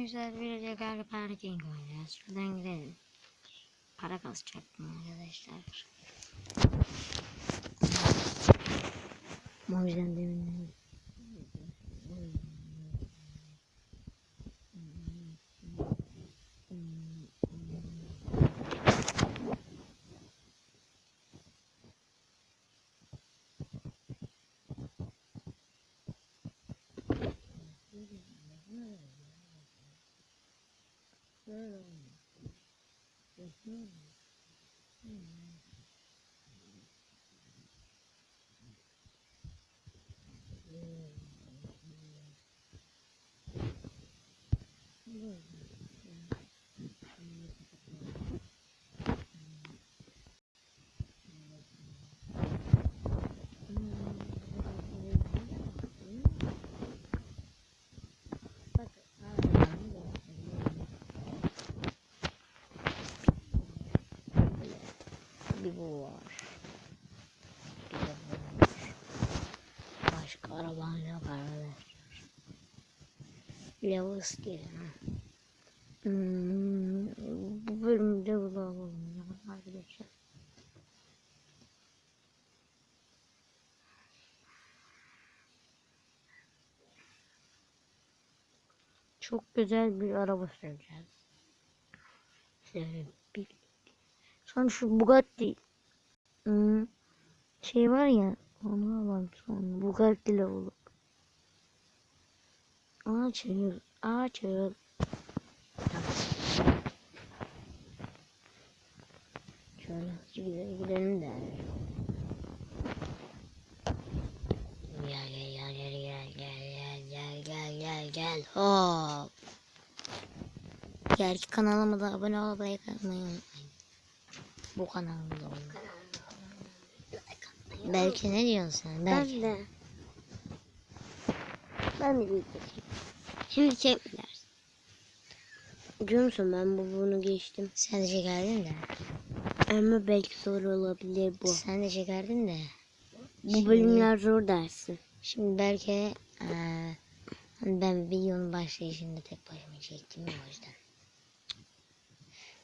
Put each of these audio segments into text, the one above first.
güzel bir legal parking oynayacağız. Şuradan gidelim. Para kasacaktım arkadaşlar. O yüzden demin Mm. Mm-hmm. Mm-hmm. hmm. duvar. Başka araban ne var? Lavuz gibi. Hmm, bu bölümde bulalım arkadaşlar. Çok güzel bir araba süreceğiz. Sonra şu Bugatti hmm, şey var ya onu alalım sonra Bugatti ile olur. Açıl, açıl. Şöyle güzel gidelim de. Gel gel gel gel gel gel gel gel gel gel hop. Kanalıma da abone olmayı unutmayın. Bu kanalımda olun. Belki ne diyorsun sen? Belki. Ben de. Ben de bir geçeyim. Şimdi çekmiler. Biliyor musun ben bu bunu geçtim. Sen de çekerdin de. Ama belki zor olabilir bu. Sen de çekerdin de. Bu bölümler zor dersin. Şimdi belki hani ben videonun başlayışında tek başıma çektim ya o yüzden.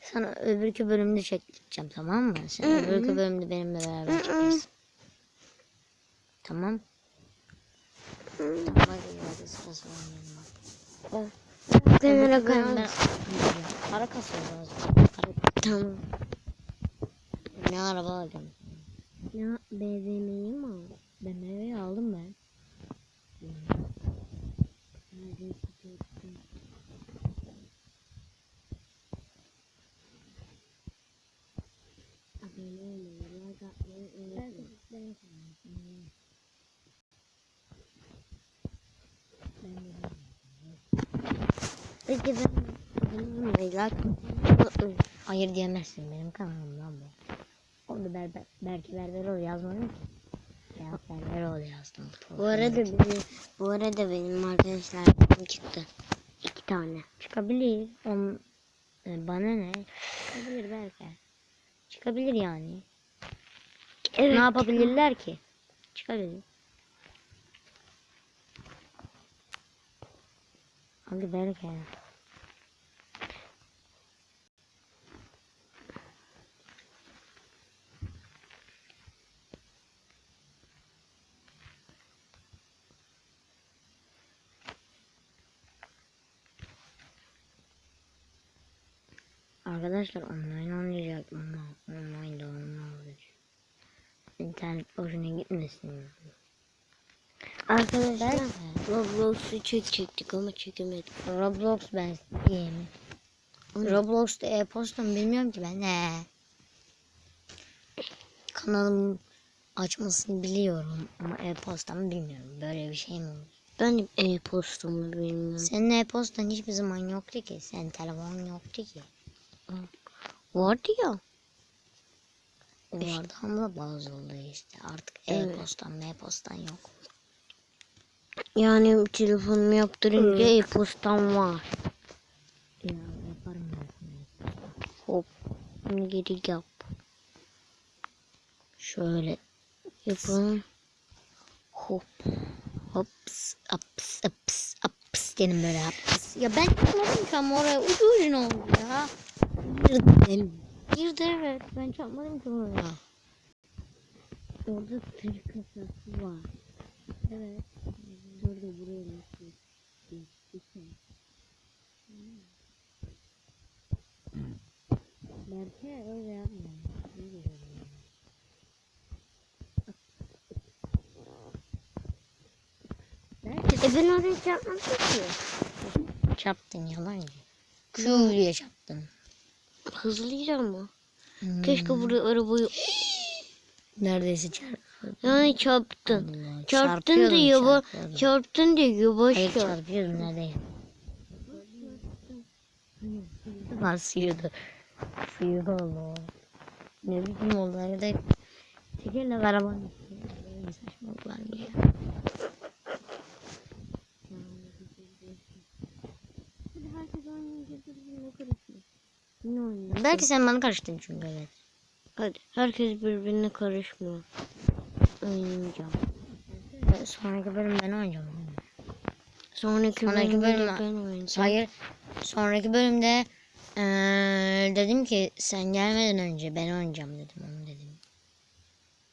Sana öbürkü bölümde çekeceğim tamam mı? Sen öbürkü bölümde benimle beraber çekersin. Tamam. Tamam hadi hadi sıra sıra oynayalım bak. Kenara Öbürkü bölümde koyalım. para kasıyoruz. Tamam. Ne araba alacağım? Ya BZM'yi mi aldın? BMW'yi aldım ben. Abone olmayı, like atmayı unutmayın. Peki ben olmayı, like. Hayır diyemezsin benim kanalımdan bu. Orada berber, belki Berberoğlu yazmadım ki. Ya Berberoğlu yazdım. Bu arada benim, bu arada benim arkadaşlarım çıktı. İki tane. Çıkabilir. On, e, bana ne? Çıkabilir belki. Çıkabilir yani. Evet. ne yapabilirler ki? Çıkabilir. Hadi belki. Arkadaşlar online oynayacaktım ama online de olmaz. İnternet boşuna gitmesin. Arkadaşlar Belki. Roblox'u çekecektik ama çekemedik. Roblox ben diyeyim. Roblox'ta e-posta mı bilmiyorum ki ben. Ne? Kanalım açmasını biliyorum ama e-postamı bilmiyorum. Böyle bir şey mi olur? Ben e-postamı bilmiyorum. Senin e-postan hiçbir zaman yoktu ki. Senin telefon yoktu ki. Vardı ya. Vardı ama bazı oluyor işte. Artık Evet. e-postan e-postan yok. Yani telefonumu yaptırınca e-postam var. Ya yaparım ben. Hop. Bunu geri yap. Şöyle Yapalım. hop hops ups ups ups Sikerim böyle yapmaz. Ya ben yapmadım ki ama oraya ucu ucuna oldu ya. Girdim. Girdi evet. Ben çarpmadım ki oraya. Orada tır kasası var. Evet. Da buraya nasıl geçtiyse. Berke öyle yapma. Belki E ben oraya çarpmadım ki. çarptın yalan gibi. Kuyuya çarptın. Hızlıydı ama. Hmm. Keşke buraya arabayı... Neredeyse çarptın. Yani çarptın. Allah, Çarptın da yavaş. çarpıyordum. Çarptın da yavaş Hayır çarp. çarpıyordum neredeyse. Var sıyırdı. Sıyırdı o. Ne biçim oldu arada. Tekerle. Böyle saçmalıklar oynuyor? Belki sen bana karıştın çünkü evet. Hadi herkes birbirine karışmıyor. Oynayacağım. Sonraki bölüm ben oynayacağım. Sonraki, Sonraki bölüm- ben oynayacağım. Hayır. Sonraki bölümde eee, dedim ki sen gelmeden önce ben oynayacağım dedim onu dedim.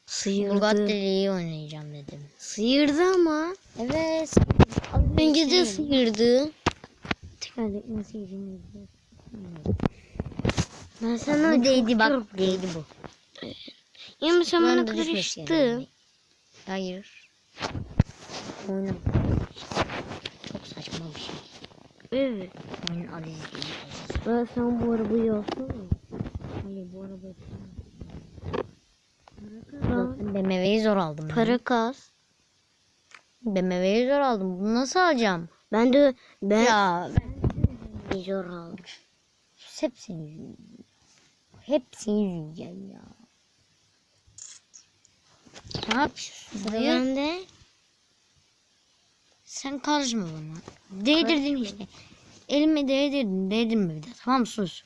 Sıyırdı. Bugatti'yi oynayacağım dedim. Sıyırdı ama. Evet. Önce de sıyırdı. Tekerlek nasıl yiyeceğini Ben sana değdi bak değdi bu. Ya sen bana Ben de düşmesin karıştı. yani. Hayır. Oyun çok saçma bir şey. Evet. Oyun aziz değil. Ben sen bu arabayı alsana. Hayır bu araba Para, BMW'yi zor aldım. ben. para kas. BMW'yi zor aldım. Bunu nasıl alacağım? Ben de ben Ya zor aldım. hepsini. Hepsini yüzeceğim ya. Ne yapıyorsun? Sıra Hayır. bende. Sen karışma bana. Değdirdin işte. Elime değdirdin. Değdin mi bir de? Tamam sus.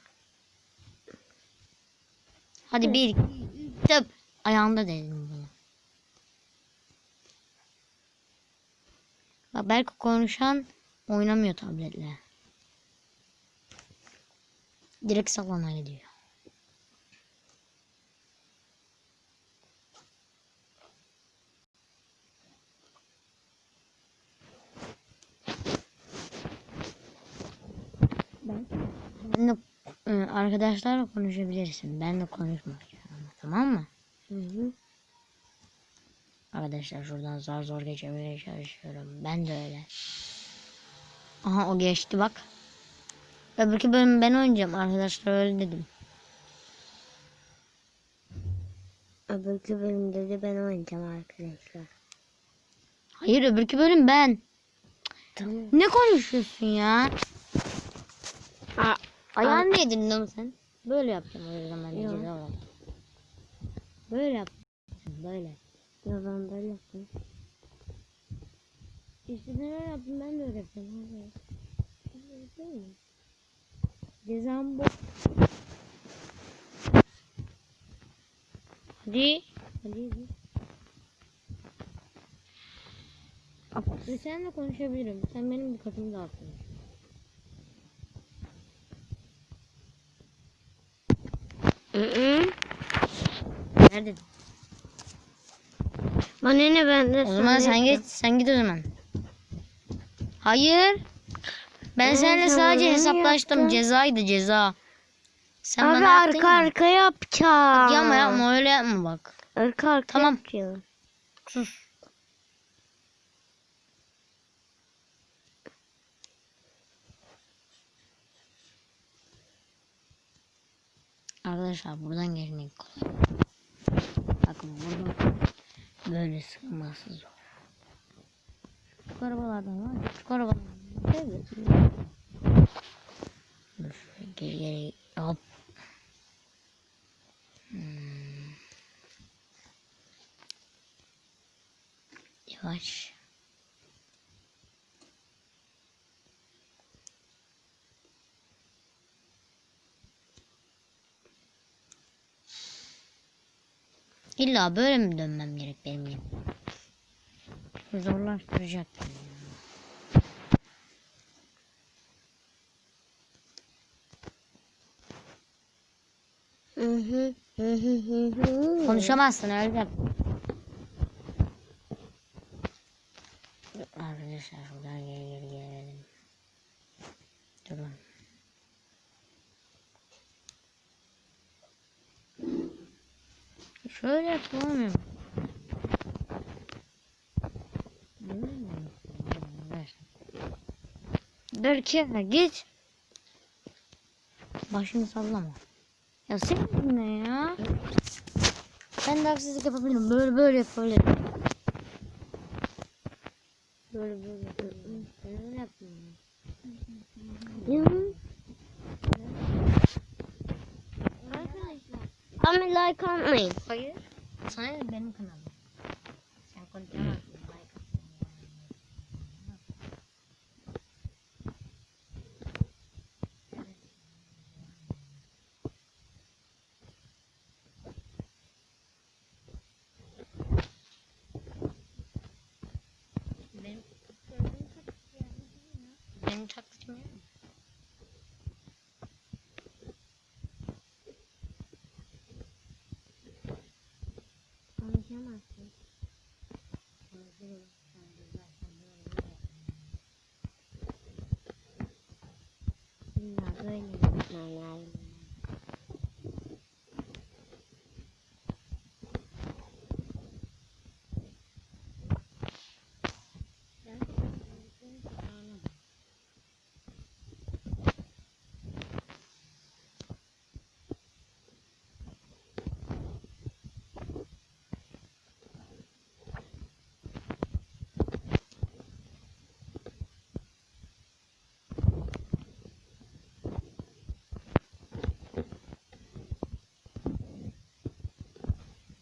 Hadi bir, dört. Ayağında değdin bana. Bak belki konuşan oynamıyor tabletle. Direkt salona gidiyor. De e, arkadaşlarla konuşabilirsin. Ben de konuşmayacağım. ama, Tamam mı? Hı hı. Arkadaşlar şuradan zar zor geçemeye çalışıyorum. Ben de öyle. Aha o geçti bak. Öbürkü bölüm ben oynayacağım arkadaşlar öyle dedim. Öbürkü bölümde de ben oynayacağım arkadaşlar. Hayır öbürkü bölüm ben. Tamam. Ne konuşuyorsun ya? Aa, Ayağını yedirdin ama sen. Böyle yapacağım o yüzden ben de ceza olarak. Böyle yap. Böyle. ya ben böyle yaptım. İşte ben öyle yaptım ben de öyle mi? Cezam bu. Hadi. Hadi hadi. Ve seninle konuşabilirim. Sen benim dikkatimi dağıttın. Hı hı. Nerede? Bana ne ben de O zaman sen git, sen git o zaman. Hayır. Ben Ben seninle sadece hesaplaştım. yaptım. Cezaydı ceza. Sen Abi bana yaptın arka ya. arka yapacağım. Yapma yapma öyle yapma bak. Arka arka Tamam. yapacağım. Sus. Arkadaşlar buradan geçmek kolay. Bakın buradan böyle sığması zor. Küçük arabalardan var ya, küçük arabalardan. Evet. Şöyle geri geri hop. Hmm. Yavaş. İlla böyle mi dönmem gerek benim ya? Zorlaştıracak beni ya. Konuşamazsın öyle. Dur ki git. Başını sallama. Ya sen ne ya? Ben de haksızlık yapabilirim. Böyle böyle yapabilirim. Böyle böyle yapabilirim. Böyle yapmayayım. Hı. Ama like atmayın. Hayır. Sana benim kanalım. Sen konuşamazsın. Like atmayı. Benim benim taklitim yok. mu? Konuşamazsın. İlla böyle yapman lazım.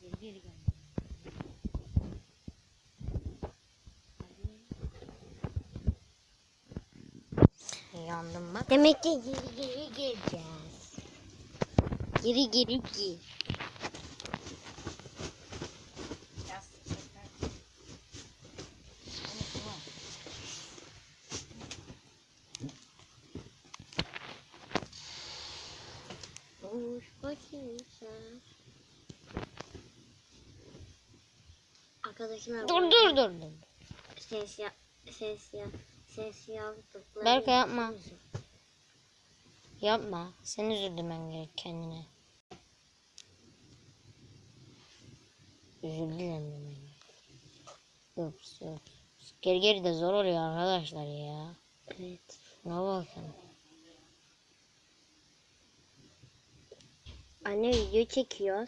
Geri geri gel. Yandım bak. Demek ki geri geri geleceğiz. Geri geri gir. Hoş bakayım sen. Arkadaşlar Dur dur dur dur. ses ya ses ya ses yaptıkları. Berkay yapma. Yapma. Sen üzüldürmen gerek kendine. Demen gerek. Ups ups. Geri geri de zor oluyor arkadaşlar ya. Evet. Şuna bakın. Anne video çekiyor.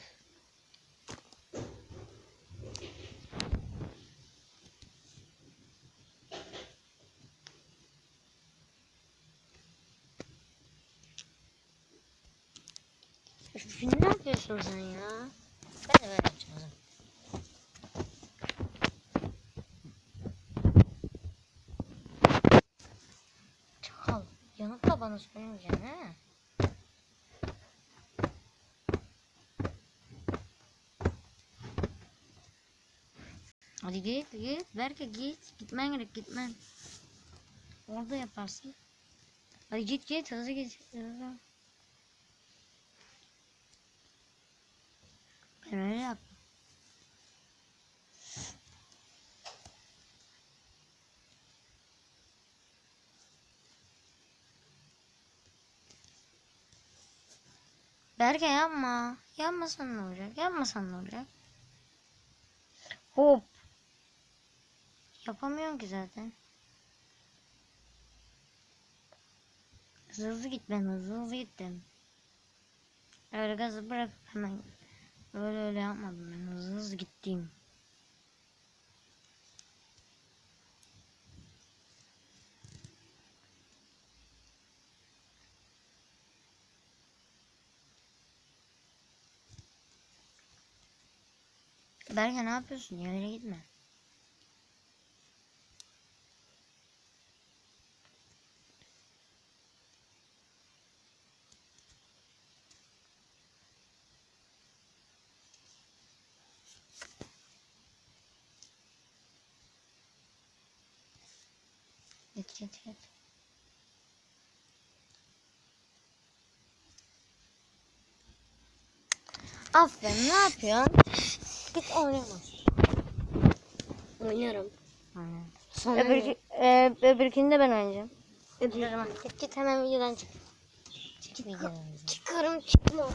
Şimdi ne yapıyorsun sen ya? Ben de böyle yapacağım. Çakal. Yanıp da bana söylemeyeceksin he? Hadi git git. Berke git. Gitmen gerek gitmen. Orada yaparsın. Hadi git git hızlı git. Hızlı. Ben öyle yap. Berke yapma. Yapmasan ne olacak? Yapmasan ne olacak? Hop. Yapamıyorum ki zaten. Hızlı git ben hızlı hızlı gittim. Öyle gazı bırak hemen. Öyle öyle yapmadım ben hızlı hızlı gittim. Berke ne yapıyorsun? Yerlere gitme. Git git git. Aferin ne yapıyorsun? Git oynama. Oynarım. Aynen. Sonra Öbür, e, öbürkünü de ben oynayacağım. Öbür zaman. Git git hemen videodan çık. Çık videodan. çıkarım çıkma.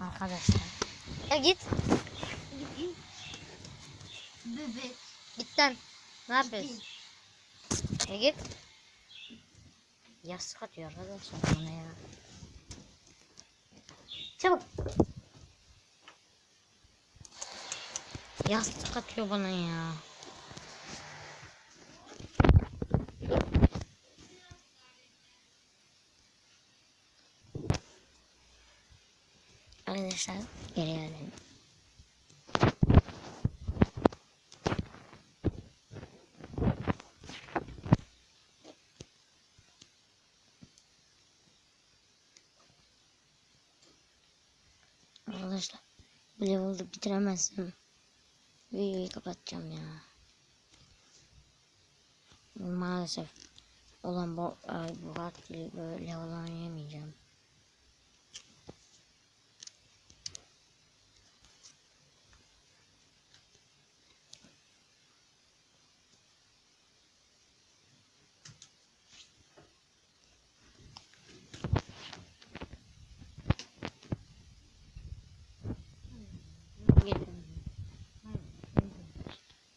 Arkadaşlar. Ya git. Bebek. Git lan. Ne yapıyorsun? Ya git. Yastık atıyor arkadaşlar bana ya. Çabuk. Yastık atıyor bana ya. Arkadaşlar geri gelelim. Arkadaşlar bu level'da bitiremezsem videoyu kapatacağım ya. Maalesef olan bu bu vakti böyle level oynayamayacağım.